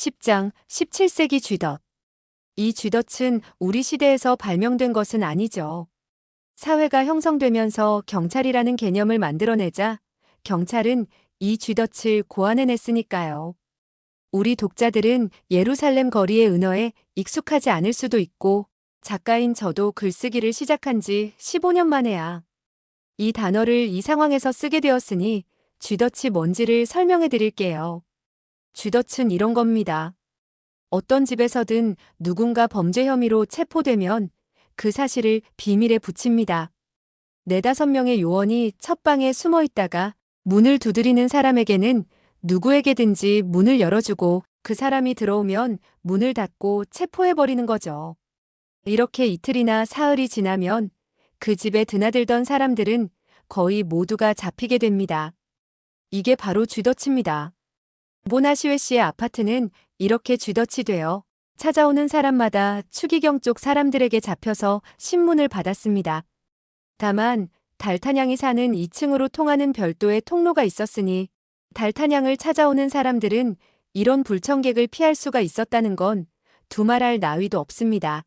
10장 17세기 쥐덫. 이 쥐덫은 우리 시대에서 발명된 것은 아니죠. 사회가 형성되면서 경찰이라는 개념을 만들어내자 경찰은 이 쥐덫을 고안해냈으니까요. 우리 독자들은 예루살렘 거리의 은어에 익숙하지 않을 수도 있고 작가인 저도 글쓰기를 시작한 지 15년 만에야 이 단어를 이 상황에서 쓰게 되었으니 쥐덫이 뭔지를 설명해 드릴게요. 쥐덫은 이런 겁니다. 어떤 집에서든 누군가 범죄 혐의로 체포되면 그 사실을 비밀에 붙입니다. 네다섯 명의 요원이 첫 방에 숨어 있다가 문을 두드리는 사람에게는 누구에게든지 문을 열어주고 그 사람이 들어오면 문을 닫고 체포해버리는 거죠. 이렇게 이틀이나 사흘이 지나면 그 집에 드나들던 사람들은 거의 모두가 잡히게 됩니다. 이게 바로 쥐덫입니다. 모나시웨 씨의 아파트는 이렇게 쥐덫이 되어 찾아오는 사람마다 추기경 쪽 사람들에게 잡혀서 신문을 받았습니다. 다만 달탄양이 사는 2층으로 통하는 별도의 통로가 있었으니 달탄양을 찾아오는 사람들은 이런 불청객을 피할 수가 있었다는 건 두말할 나위도 없습니다.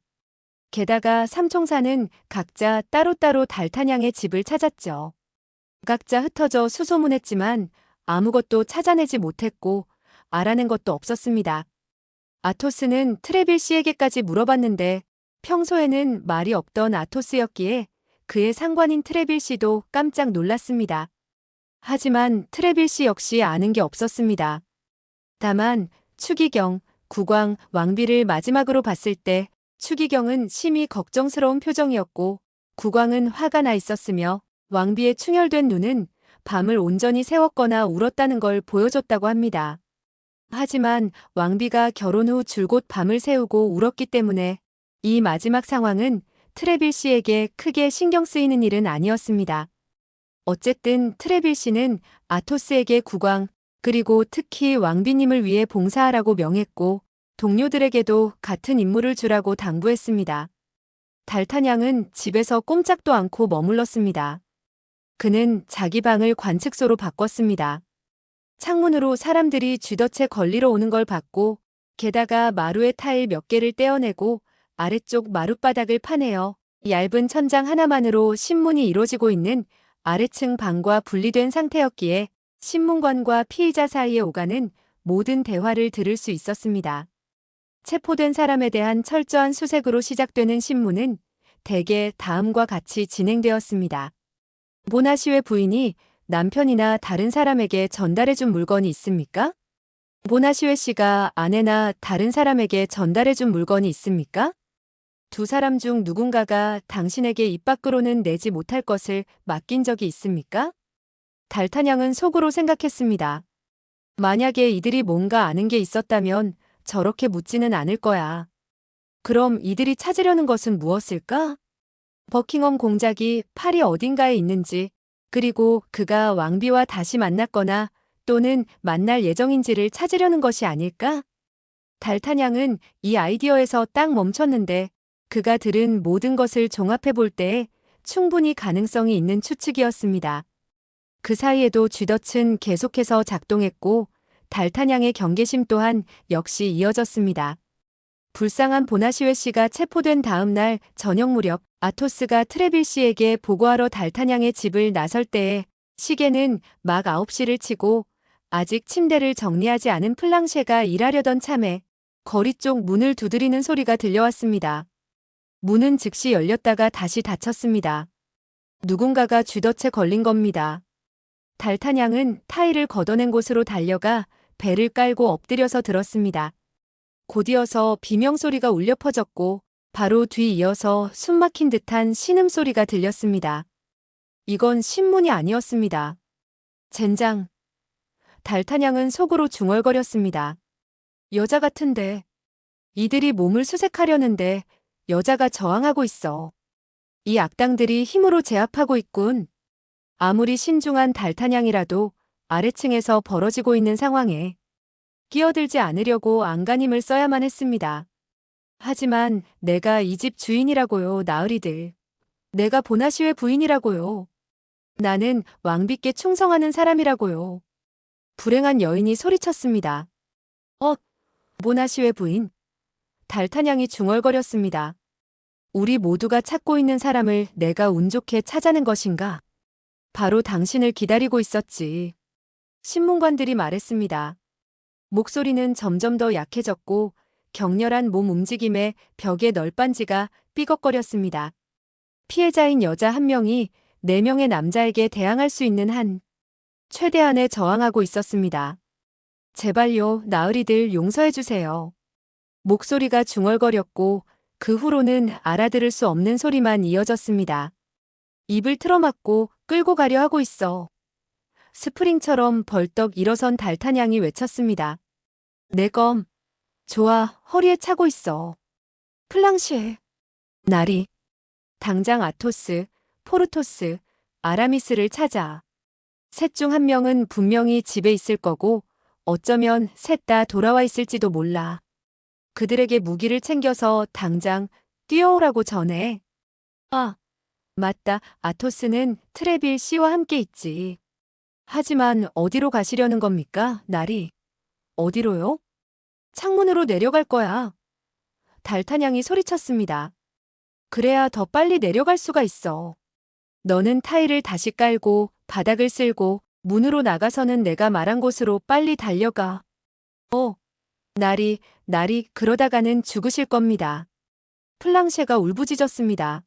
게다가 삼총사는 각자 따로따로 달탄양의 집을 찾았죠. 각자 흩어져 수소문했지만 아무것도 찾아내지 못했고 알아낸 것도 없었습니다. 아토스는 트레빌 씨에게까지 물어봤는데 평소에는 말이 없던 아토스였기에 그의 상관인 트레빌 씨도 깜짝 놀랐습니다. 하지만 트레빌 씨 역시 아는 게 없었습니다. 다만 추기경, 국왕, 왕비를 마지막으로 봤을 때 추기경은 심히 걱정스러운 표정이었고 국왕은 화가 나 있었으며 왕비의 충혈된 눈은 밤을 온전히 새웠거나 울었다는 걸 보여줬다고 합니다. 하지만 왕비가 결혼 후 줄곧 밤을 새우고 울었기 때문에 이 마지막 상황은 트레빌 씨에게 크게 신경 쓰이는 일은 아니었습니다. 어쨌든 트레빌 씨는 아토스에게 국왕, 그리고 특히 왕비님을 위해 봉사하라고 명했고 동료들에게도 같은 임무를 주라고 당부했습니다. 달탄양은 집에서 꼼짝도 않고 머물렀습니다. 그는 자기 방을 관측소로 바꿨습니다. 창문으로 사람들이 쥐덫에 걸리러 오는 걸 봤고 게다가 마루의 타일 몇 개를 떼어내고 아래쪽 마룻바닥을 파내어 얇은 천장 하나만으로 신문이 이루어지고 있는 아래층 방과 분리된 상태였기에 신문관과 피의자 사이에 오가는 모든 대화를 들을 수 있었습니다. 체포된 사람에 대한 철저한 수색으로 시작되는 신문은 대개 다음과 같이 진행되었습니다. 모나시의 부인이 남편이나 다른 사람에게 전달해준 물건이 있습니까? 모나 시웨 씨가 아내나 다른 사람에게 전달해준 물건이 있습니까? 두 사람 중 누군가가 당신에게 입 밖으로는 내지 못할 것을 맡긴 적이 있습니까? 달탄양은 속으로 생각했습니다. 만약에 이들이 뭔가 아는 게 있었다면 저렇게 묻지는 않을 거야. 그럼 이들이 찾으려는 것은 무엇일까? 버킹엄 공작이 파리 어딘가에 있는지, 그리고 그가 왕비와 다시 만났거나 또는 만날 예정인지를 찾으려는 것이 아닐까? 달탄양은 이 아이디어에서 딱 멈췄는데 그가 들은 모든 것을 종합해 볼 때에 충분히 가능성이 있는 추측이었습니다. 그 사이에도 쥐덫은 계속해서 작동했고 달탄양의 경계심 또한 역시 이어졌습니다. 불쌍한 보나시웨 씨가 체포된 다음 날 저녁 무렵 아토스가 트레빌 씨에게 보고하러 달탄양의 집을 나설 때에 시계는 막 9시를 치고 아직 침대를 정리하지 않은 플랑쉐가 일하려던 참에 거리 쪽 문을 두드리는 소리가 들려왔습니다. 문은 즉시 열렸다가 다시 닫혔습니다. 누군가가 쥐덫에 걸린 겁니다. 달탄양은 타일을 걷어낸 곳으로 달려가 배를 깔고 엎드려서 들었습니다. 곧이어서 비명소리가 울려 퍼졌고 바로 뒤이어서 숨막힌 듯한 신음소리가 들렸습니다. 이건 신문이 아니었습니다. 젠장. 달탄양은 속으로 중얼거렸습니다. 여자 같은데. 이들이 몸을 수색하려는데 여자가 저항하고 있어. 이 악당들이 힘으로 제압하고 있군. 아무리 신중한 달탄양이라도 아래층에서 벌어지고 있는 상황에 끼어들지 않으려고 안간힘을 써야만 했습니다. 하지만 내가 이 집 주인이라고요, 나으리들. 내가 보나시의 부인이라고요. 나는 왕비께 충성하는 사람이라고요. 불행한 여인이 소리쳤습니다. 어, 보나시의 부인. 달탄양이 중얼거렸습니다. 우리 모두가 찾고 있는 사람을 내가 운 좋게 찾아낸 것인가? 바로 당신을 기다리고 있었지. 신문관들이 말했습니다. 목소리는 점점 더 약해졌고 격렬한 몸 움직임에 벽의 널빤지가 삐걱거렸습니다. 피해자인 여자 한 명이 네 명의 남자에게 대항할 수 있는 한 최대한에 저항하고 있었습니다. 제발요, 나으리들 용서해주세요. 목소리가 중얼거렸고 그 후로는 알아들을 수 없는 소리만 이어졌습니다. 입을 틀어막고 끌고 가려 하고 있어. 스프링처럼 벌떡 일어선 달탄양이 외쳤습니다. 내 검. 좋아, 허리에 차고 있어. 플랑시에. 나리. 당장 아토스, 포르토스, 아라미스를 찾아. 셋 중 한 명은 분명히 집에 있을 거고 어쩌면 셋 다 돌아와 있을지도 몰라. 그들에게 무기를 챙겨서 당장 뛰어오라고 전해. 아, 맞다. 아토스는 트레빌 씨와 함께 있지. 하지만 어디로 가시려는 겁니까, 나리? 어디로요? 창문으로 내려갈 거야. 달탄양이 소리쳤습니다. 그래야 더 빨리 내려갈 수가 있어. 너는 타일을 다시 깔고 바닥을 쓸고 문으로 나가서는 내가 말한 곳으로 빨리 달려가. 어, 날이, 날이 그러다가는 죽으실 겁니다. 플랑셰가 울부짖었습니다.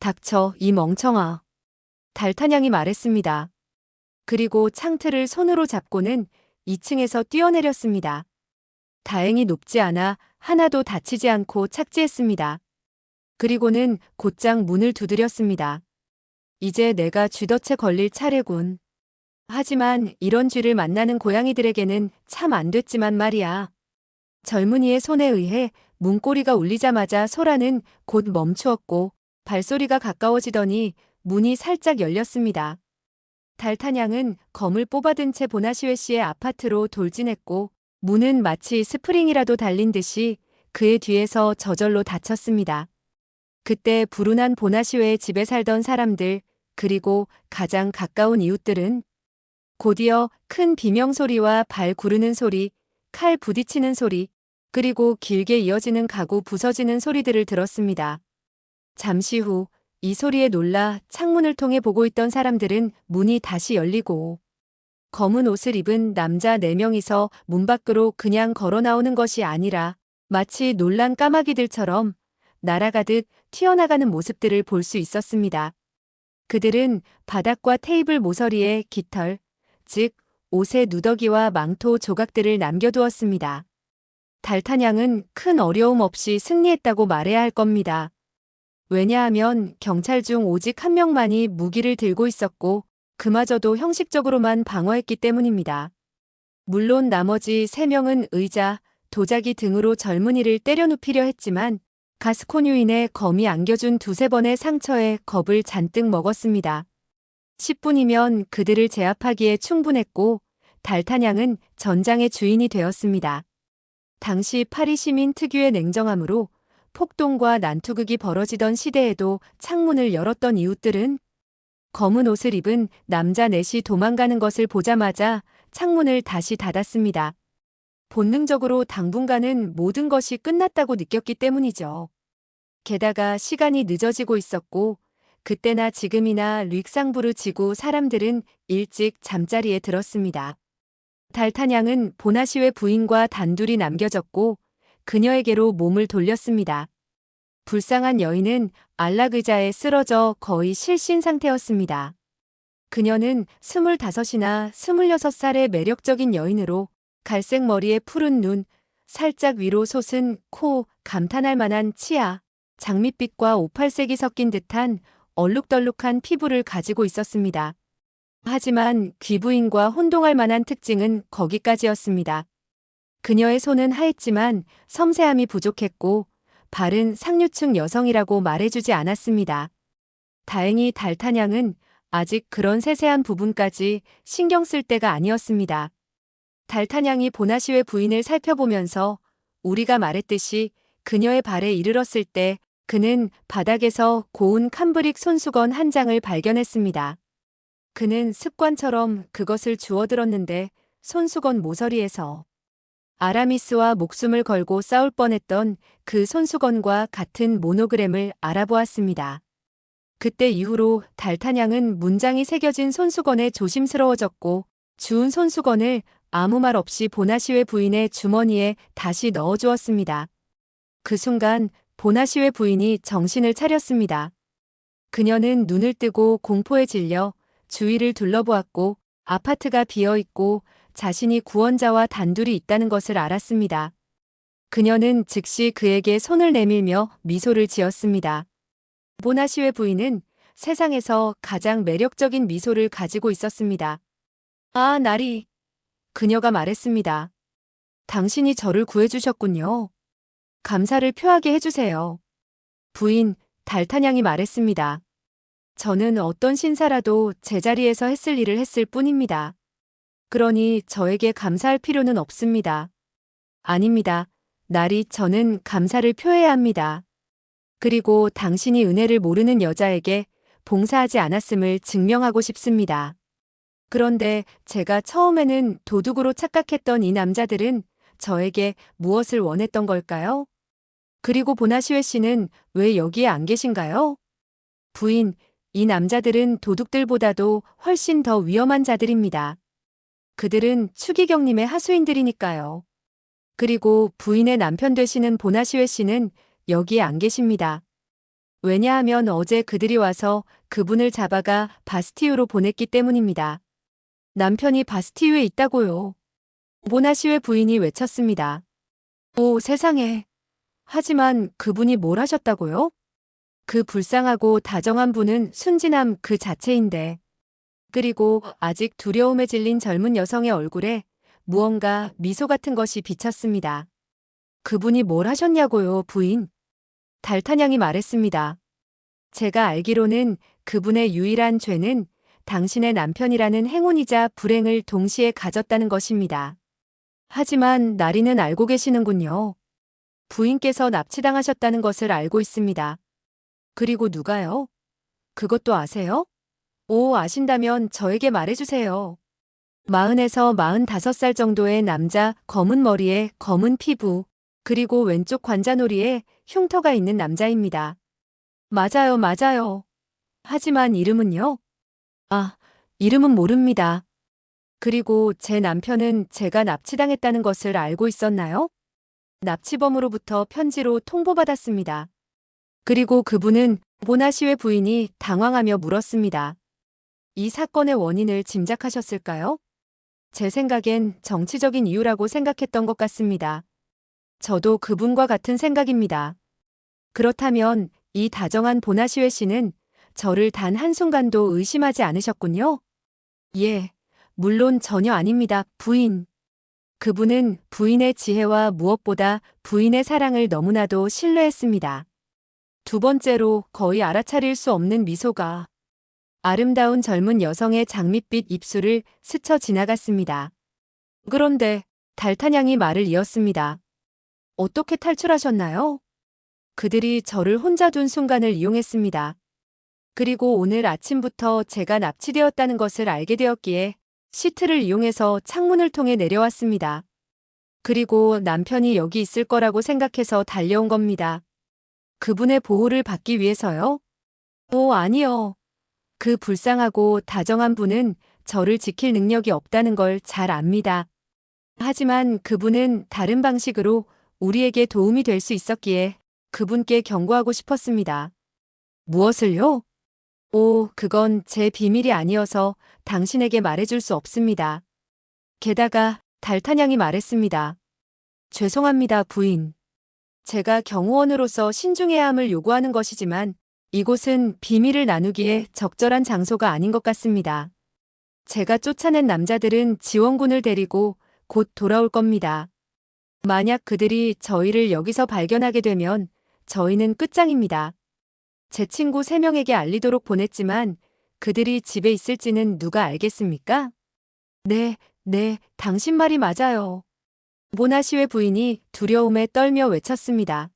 닥쳐, 이 멍청아. 달탄양이 말했습니다. 그리고 창틀을 손으로 잡고는 2층에서 뛰어내렸습니다. 다행히 높지 않아 하나도 다치지 않고 착지했습니다. 그리고는 곧장 문을 두드렸습니다. 이제 내가 쥐덫에 걸릴 차례군. 하지만 이런 쥐를 만나는 고양이들에게는 참 안 됐지만 말이야. 젊은이의 손에 의해 문고리가 울리자마자 소라는 곧 멈추었고 발소리가 가까워지더니 문이 살짝 열렸습니다. 달탄양은 검을 뽑아든 채 보나시웨 씨의 아파트로 돌진했고 문은 마치 스프링이라도 달린 듯이 그의 뒤에서 저절로 닫혔습니다. 그때 불운한 보나시웨의 집에 살던 사람들, 그리고 가장 가까운 이웃들은 곧이어 큰 비명소리와 발 구르는 소리, 칼 부딪히는 소리, 그리고 길게 이어지는 가구 부서지는 소리들을 들었습니다. 잠시 후 이 소리에 놀라 창문을 통해 보고 있던 사람들은 문이 다시 열리고 검은 옷을 입은 남자 4명이서 문 밖으로 그냥 걸어 나오는 것이 아니라 마치 놀란 까마귀들처럼 날아가듯 튀어나가는 모습들을 볼 수 있었습니다. 그들은 바닥과 테이블 모서리에 깃털, 즉 옷의 누더기와 망토 조각들을 남겨두었습니다. 달탄양은 큰 어려움 없이 승리했다고 말해야 할 겁니다. 왜냐하면 경찰 중 오직 한 명만이 무기를 들고 있었고 그마저도 형식적으로만 방어했기 때문입니다. 물론 나머지 세 명은 의자, 도자기 등으로 젊은이를 때려 눕히려 했지만 가스코뉴인의 검이 안겨준 두세 번의 상처에 겁을 잔뜩 먹었습니다. 10분이면 그들을 제압하기에 충분했고 달탄양은 전장의 주인이 되었습니다. 당시 파리 시민 특유의 냉정함으로 폭동과 난투극이 벌어지던 시대에도 창문을 열었던 이웃들은 검은 옷을 입은 남자 넷이 도망가는 것을 보자마자 창문을 다시 닫았습니다. 본능적으로 당분간은 모든 것이 끝났다고 느꼈기 때문이죠. 게다가 시간이 늦어지고 있었고 그때나 지금이나 릭상부를 지고 사람들은 일찍 잠자리에 들었습니다. 달탄양은 보나시의 부인과 단둘이 남겨졌고 그녀에게로 몸을 돌렸습니다. 불쌍한 여인은 안락 의자에 쓰러져 거의 실신 상태였습니다. 그녀는 25이나 26살의 매력적인 여인으로 갈색 머리에 푸른 눈, 살짝 위로 솟은 코, 감탄할 만한 치아, 장밋빛과 오팔색이 섞인 듯한 얼룩덜룩한 피부를 가지고 있었습니다. 하지만 귀부인과 혼동할 만한 특징은 거기까지였습니다. 그녀의 손은 하였지만 섬세함이 부족했고 발은 상류층 여성이라고 말해주지 않았습니다. 다행히 달탄양은 아직 그런 세세한 부분까지 신경 쓸 때가 아니었습니다. 달탄양이 보나시의 부인을 살펴보면서 우리가 말했듯이 그녀의 발에 이르렀을 때 그는 바닥에서 고운 캄브릭 손수건 한 장을 발견했습니다. 그는 습관처럼 그것을 주워들었는데 손수건 모서리에서 아라미스와 목숨을 걸고 싸울 뻔했던 그 손수건과 같은 모노그램을 알아보았습니다. 그때 이후로 달탄양은 문장이 새겨진 손수건에 조심스러워졌고 주운 손수건을 아무 말 없이 보나시회 부인의 주머니에 다시 넣어주었습니다. 그 순간 보나시회 부인이 정신을 차렸습니다. 그녀는 눈을 뜨고 공포에 질려 주위를 둘러보았고 아파트가 비어 있고 자신이 구원자와 단둘이 있다는 것을 알았습니다. 그녀는 즉시 그에게 손을 내밀며 미소를 지었습니다. 보나시회 부인은 세상에서 가장 매력적인 미소를 가지고 있었습니다. 아, 나리. 그녀가 말했습니다. 당신이 저를 구해주셨군요. 감사를 표하게 해주세요. 부인, 달탄양이 말했습니다. 저는 어떤 신사라도 제자리에서 했을 일을 했을 뿐입니다. 그러니 저에게 감사할 필요는 없습니다. 아닙니다. 날이 저는 감사를 표해야 합니다. 그리고 당신이 은혜를 모르는 여자에게 봉사하지 않았음을 증명하고 싶습니다. 그런데 제가 처음에는 도둑으로 착각했던 이 남자들은 저에게 무엇을 원했던 걸까요? 그리고 보나시회 씨는 왜 여기에 안 계신가요? 부인, 이 남자들은 도둑들보다도 훨씬 더 위험한 자들입니다. 그들은 추기경님의 하수인들이니까요. 그리고 부인의 남편 되시는 보나시회 씨는 여기에 안 계십니다. 왜냐하면 어제 그들이 와서 그분을 잡아가 바스티유로 보냈기 때문입니다. 남편이 바스티유에 있다고요. 보나시회 부인이 외쳤습니다. 오, 세상에. 하지만 그분이 뭘 하셨다고요? 그 불쌍하고 다정한 분은 순진함 그 자체인데. 그리고 아직 두려움에 질린 젊은 여성의 얼굴에 무언가 미소 같은 것이 비쳤습니다. 그분이 뭘 하셨냐고요, 부인? 달탄양이 말했습니다. 제가 알기로는 그분의 유일한 죄는 당신의 남편이라는 행운이자 불행을 동시에 가졌다는 것입니다. 하지만 나리는 알고 계시는군요. 부인께서 납치당하셨다는 것을 알고 있습니다. 그리고 누가요? 그것도 아세요? 오, 아신다면 저에게 말해주세요. 마흔에서 마흔다섯 살 정도의 남자, 검은 머리에 검은 피부, 그리고 왼쪽 관자놀이에 흉터가 있는 남자입니다. 맞아요, 맞아요. 하지만 이름은요? 아, 이름은 모릅니다. 그리고 제 남편은 제가 납치당했다는 것을 알고 있었나요? 납치범으로부터 편지로 통보받았습니다. 그리고 그분은 보나시의 부인이 당황하며 물었습니다. 이 사건의 원인을 짐작하셨을까요? 제 생각엔 정치적인 이유라고 생각했던 것 같습니다. 저도 그분과 같은 생각입니다. 그렇다면 이 다정한 보나시회 씨는 저를 단 한순간도 의심하지 않으셨군요? 예, 물론 전혀 아닙니다, 부인. 그분은 부인의 지혜와 무엇보다 부인의 사랑을 너무나도 신뢰했습니다. 두 번째로 거의 알아차릴 수 없는 미소가 아름다운 젊은 여성의 장밋빛 입술을 스쳐 지나갔습니다. 그런데 달탄양이 말을 이었습니다. 어떻게 탈출하셨나요? 그들이 저를 혼자 둔 순간을 이용했습니다. 그리고 오늘 아침부터 제가 납치되었다는 것을 알게 되었기에 시트를 이용해서 창문을 통해 내려왔습니다. 그리고 남편이 여기 있을 거라고 생각해서 달려온 겁니다. 그분의 보호를 받기 위해서요? 오, 아니요. 그 불쌍하고 다정한 분은 저를 지킬 능력이 없다는 걸 잘 압니다. 하지만 그분은 다른 방식으로 우리에게 도움이 될 수 있었기에 그분께 경고하고 싶었습니다. 무엇을요? 오, 그건 제 비밀이 아니어서 당신에게 말해줄 수 없습니다. 게다가 달탄양이 말했습니다. 죄송합니다, 부인. 제가 경호원으로서 신중해야 함을 요구하는 것이지만 이곳은 비밀을 나누기에 적절한 장소가 아닌 것 같습니다. 제가 쫓아낸 남자들은 지원군을 데리고 곧 돌아올 겁니다. 만약 그들이 저희를 여기서 발견하게 되면 저희는 끝장입니다. 제 친구 3명에게 알리도록 보냈지만 그들이 집에 있을지는 누가 알겠습니까? 네, 네, 당신 말이 맞아요. 모나시의 부인이 두려움에 떨며 외쳤습니다.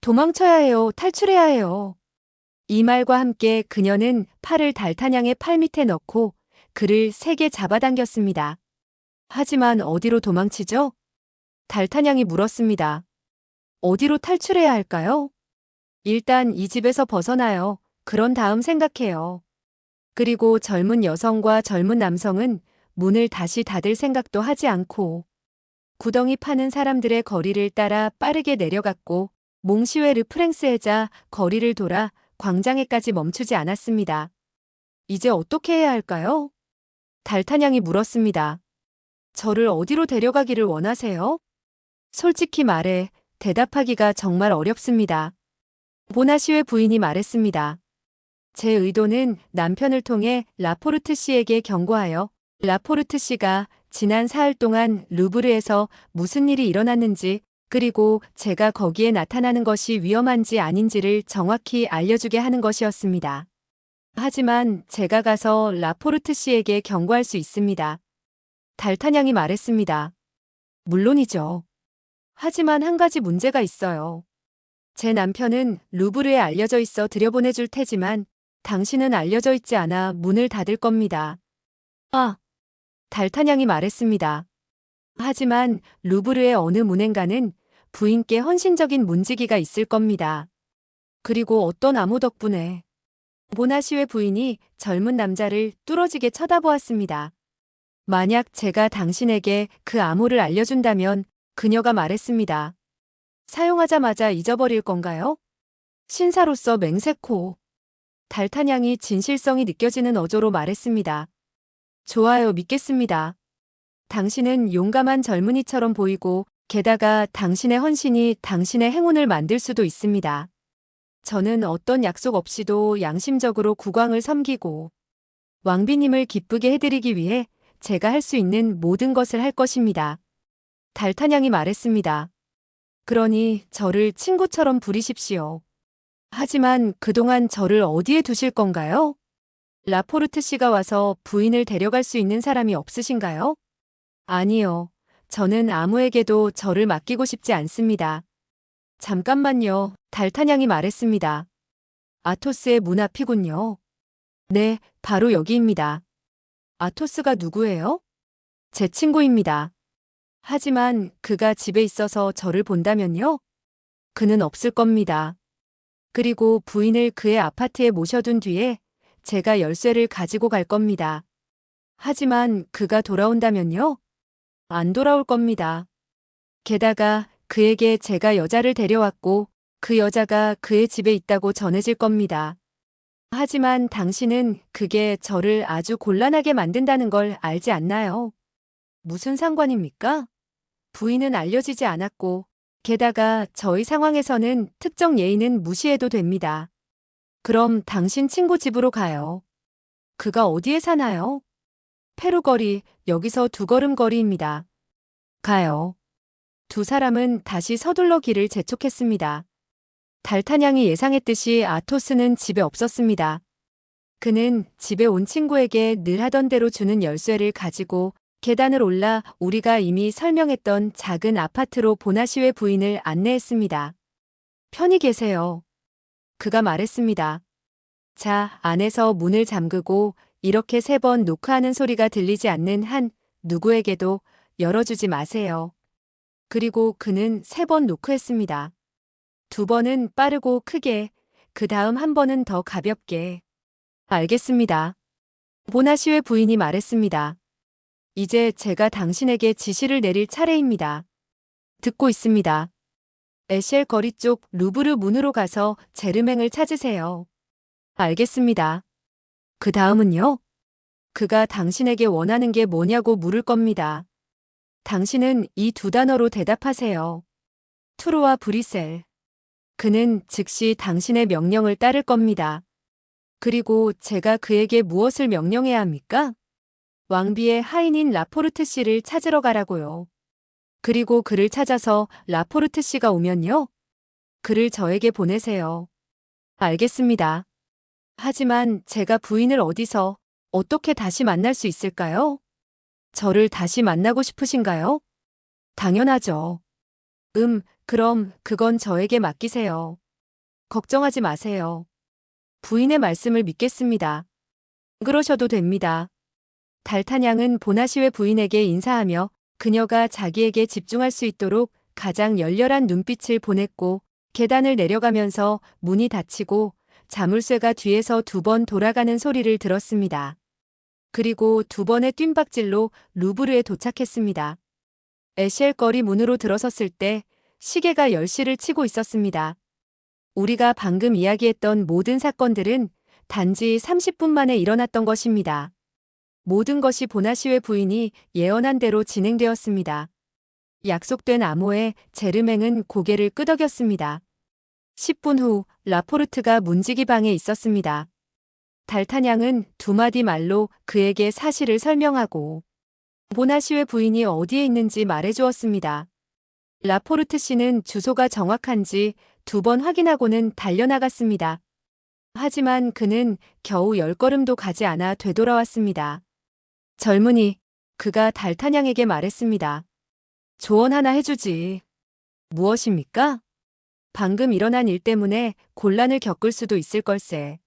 도망쳐야 해요. 탈출해야 해요. 이 말과 함께 그녀는 팔을 달탄양의 팔 밑에 넣고 그를 세게 잡아당겼습니다. 하지만 어디로 도망치죠? 달탄양이 물었습니다. 어디로 탈출해야 할까요? 일단 이 집에서 벗어나요. 그런 다음 생각해요. 그리고 젊은 여성과 젊은 남성은 문을 다시 닫을 생각도 하지 않고 구덩이 파는 사람들의 거리를 따라 빠르게 내려갔고 몽시웨 르 프랭스해자 거리를 돌아 광장에까지 멈추지 않았습니다. 이제 어떻게 해야 할까요? 달탄양이 물었습니다. 저를 어디로 데려가기를 원하세요? 솔직히 말해 대답하기가 정말 어렵습니다. 보나시웨 부인이 말했습니다. 제 의도는 남편을 통해 라포르트 씨에게 경고하여 라포르트 씨가 지난 사흘 동안 루브르에서 무슨 일이 일어났는지 그리고 제가 거기에 나타나는 것이 위험한지 아닌지를 정확히 알려주게 하는 것이었습니다. 하지만 제가 가서 라포르트 씨에게 경고할 수 있습니다. 달탄양이 말했습니다. 물론이죠. 하지만 한 가지 문제가 있어요. 제 남편은 루브르에 알려져 있어 들여보내줄 테지만 당신은 알려져 있지 않아 문을 닫을 겁니다. 아, 달탄양이 말했습니다. 하지만 루브르의 어느 문행가는 부인께 헌신적인 문지기가 있을 겁니다. 그리고 어떤 암호 덕분에 보나시웨 부인이 젊은 남자를 뚫어지게 쳐다보았습니다. 만약 제가 당신에게 그 암호를 알려준다면 그녀가 말했습니다. 사용하자마자 잊어버릴 건가요? 신사로서 맹세코. 달탄양이 진실성이 느껴지는 어조로 말했습니다. 좋아요, 믿겠습니다. 당신은 용감한 젊은이처럼 보이고 게다가 당신의 헌신이 당신의 행운을 만들 수도 있습니다. 저는 어떤 약속 없이도 양심적으로 국왕을 섬기고 왕비님을 기쁘게 해드리기 위해 제가 할 수 있는 모든 것을 할 것입니다. 달탄양이 말했습니다. 그러니 저를 친구처럼 부리십시오. 하지만 그동안 저를 어디에 두실 건가요? 라포르트 씨가 와서 부인을 데려갈 수 있는 사람이 없으신가요? 아니요. 저는 아무에게도 저를 맡기고 싶지 않습니다. 잠깐만요. 달탄양이 말했습니다. 아토스의 문 앞이군요. 네, 바로 여기입니다. 아토스가 누구예요? 제 친구입니다. 하지만 그가 집에 있어서 저를 본다면요? 그는 없을 겁니다. 그리고 부인을 그의 아파트에 모셔둔 뒤에 제가 열쇠를 가지고 갈 겁니다. 하지만 그가 돌아온다면요? 안 돌아올 겁니다. 게다가 그에게 제가 여자를 데려왔고 그 여자가 그의 집에 있다고 전해질 겁니다. 하지만 당신은 그게 저를 아주 곤란하게 만든다는 걸 알지 않나요? 무슨 상관입니까? 부인은 알려지지 않았고, 게다가 저희 상황에서는 특정 예의는 무시해도 됩니다. 그럼 당신 친구 집으로 가요. 그가 어디에 사나요? 페루 거리, 여기서 두 걸음 거리입니다. 가요. 두 사람은 다시 서둘러 길을 재촉했습니다. 달탄양이 예상했듯이 아토스는 집에 없었습니다. 그는 집에 온 친구에게 늘 하던 대로 주는 열쇠를 가지고 계단을 올라 우리가 이미 설명했던 작은 아파트로 보나시웨 부인을 안내했습니다. 편히 계세요. 그가 말했습니다. 자, 안에서 문을 잠그고 이렇게 세번 노크하는 소리가 들리지 않는 한 누구에게도 열어주지 마세요. 그리고 그는 세 번 노크했습니다. 두 번은 빠르고 크게, 그 다음 한 번은 더 가볍게. 알겠습니다. 보나시웨 부인이 말했습니다. 이제 제가 당신에게 지시를 내릴 차례입니다. 듣고 있습니다. 에셸 거리 쪽 루브르 문으로 가서 제르맹을 찾으세요. 알겠습니다. 그 다음은요? 그가 당신에게 원하는 게 뭐냐고 물을 겁니다. 당신은 이 두 단어로 대답하세요. 투르와 브리셀. 그는 즉시 당신의 명령을 따를 겁니다. 그리고 제가 그에게 무엇을 명령해야 합니까? 왕비의 하인인 라포르트 씨를 찾으러 가라고요. 그리고 그를 찾아서 라포르트 씨가 오면요. 그를 저에게 보내세요. 알겠습니다. 하지만 제가 부인을 어디서 어떻게 다시 만날 수 있을까요? 저를 다시 만나고 싶으신가요? 당연하죠. 음, 그럼 그건 저에게 맡기세요. 걱정하지 마세요. 부인의 말씀을 믿겠습니다. 그러셔도 됩니다. 달탄양은 보나시웨 부인에게 인사하며 그녀가 자기에게 집중할 수 있도록 가장 열렬한 눈빛을 보냈고 계단을 내려가면서 문이 닫히고 자물쇠가 뒤에서 두 번 돌아가는 소리를 들었습니다. 그리고 두 번의 뜀박질로 루브르에 도착했습니다. 에셸 거리 문으로 들어섰을 때 시계가 10시를 치고 있었습니다. 우리가 방금 이야기했던 모든 사건들은 단지 30분 만에 일어났던 것입니다. 모든 것이 보나시웨 부인이 예언한 대로 진행되었습니다. 약속된 암호에 제르맹은 고개를 끄덕였습니다. 10분 후 라포르트가 문지기 방에 있었습니다. 달타냥은 두 마디 말로 그에게 사실을 설명하고 보나시웨 부인이 어디에 있는지 말해주었습니다. 라포르트 씨는 주소가 정확한지 두 번 확인하고는 달려나갔습니다. 하지만 그는 겨우 열 걸음도 가지 않아 되돌아왔습니다. 젊은이, 그가 달타냥에게 말했습니다. 조언 하나 해주지. 무엇입니까? 방금 일어난 일 때문에 곤란을 겪을 수도 있을 걸세.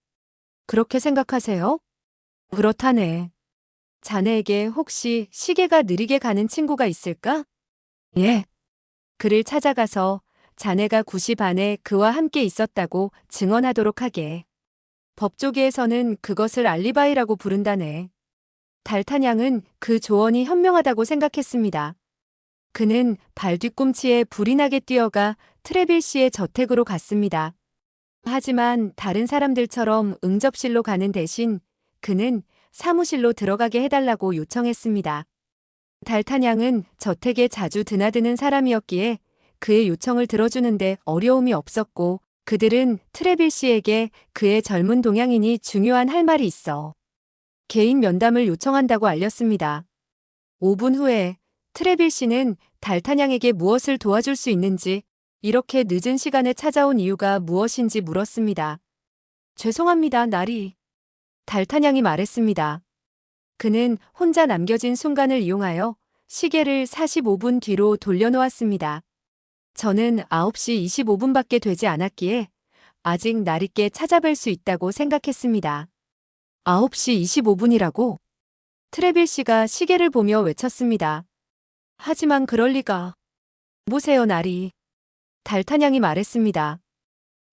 그렇게 생각하세요? 그렇다네. 자네에게 혹시 시계가 느리게 가는 친구가 있을까? 예. 그를 찾아가서 자네가 9시 반에 그와 함께 있었다고 증언하도록 하게. 법조계에서는 그것을 알리바이라고 부른다네. 달타냥은 그 조언이 현명하다고 생각했습니다. 그는 발 뒤꿈치에 불이 나게 뛰어가 트레빌 씨의 저택으로 갔습니다. 하지만 다른 사람들처럼 응접실로 가는 대신 그는 사무실로 들어가게 해달라고 요청했습니다. 달타냥은 저택에 자주 드나드는 사람이었기에 그의 요청을 들어주는데 어려움이 없었고 그들은 트레빌 씨에게 그의 젊은 동양인이 중요한 할 말이 있어 개인 면담을 요청한다고 알렸습니다. 5분 후에 트레빌 씨는 달타냥에게 무엇을 도와줄 수 있는지 이렇게 늦은 시간에 찾아온 이유가 무엇인지 물었습니다. 죄송합니다, 나리. 달타냥이 말했습니다. 그는 혼자 남겨진 순간을 이용하여 시계를 45분 뒤로 돌려놓았습니다. 저는 9시 25분밖에 되지 않았기에 아직 나리께 찾아뵐 수 있다고 생각했습니다. 9시 25분이라고? 트레빌 씨가 시계를 보며 외쳤습니다. 하지만 그럴 리가. 보세요, 나리. 달타냥이 말했습니다.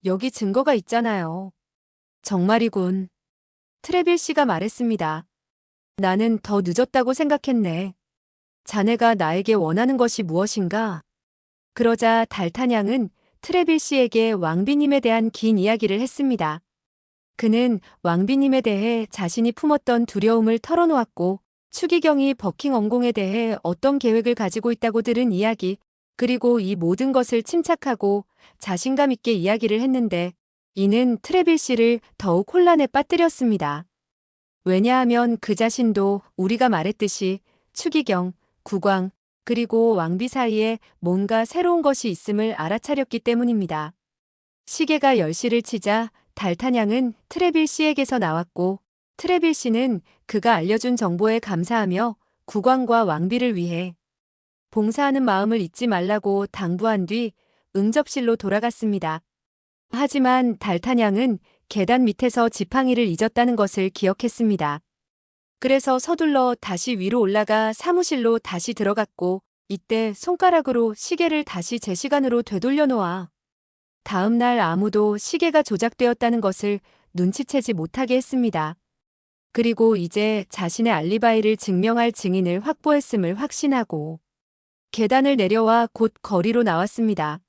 여기 증거가 있잖아요. 정말이군. 트레빌 씨가 말했습니다. 나는 더 늦었다고 생각했네. 자네가 나에게 원하는 것이 무엇인가? 그러자 달타냥은 트레빌 씨에게 왕비님에 대한 긴 이야기를 했습니다. 그는 왕비님에 대해 자신이 품었던 두려움을 털어놓았고 추기경이 버킹 엄공에 대해 어떤 계획을 가지고 있다고 들은 이야기, 그리고 이 모든 것을 침착하고 자신감 있게 이야기를 했는데 이는 트레빌 씨를 더욱 혼란에 빠뜨렸습니다. 왜냐하면 그 자신도 우리가 말했듯이 추기경, 국왕, 그리고 왕비 사이에 뭔가 새로운 것이 있음을 알아차렸기 때문입니다. 시계가 10시를 치자 달타냥은 트레빌 씨에게서 나왔고 트레빌 씨는 그가 알려준 정보에 감사하며 국왕과 왕비를 위해 봉사하는 마음을 잊지 말라고 당부한 뒤 응접실로 돌아갔습니다. 하지만 달타냥은 계단 밑에서 지팡이를 잊었다는 것을 기억했습니다. 그래서 서둘러 다시 위로 올라가 사무실로 다시 들어갔고 이때 손가락으로 시계를 다시 제 시간으로 되돌려 놓아 다음 날 아무도 시계가 조작되었다는 것을 눈치채지 못하게 했습니다. 그리고 이제 자신의 알리바이를 증명할 증인을 확보했음을 확신하고 계단을 내려와 곧 거리로 나왔습니다.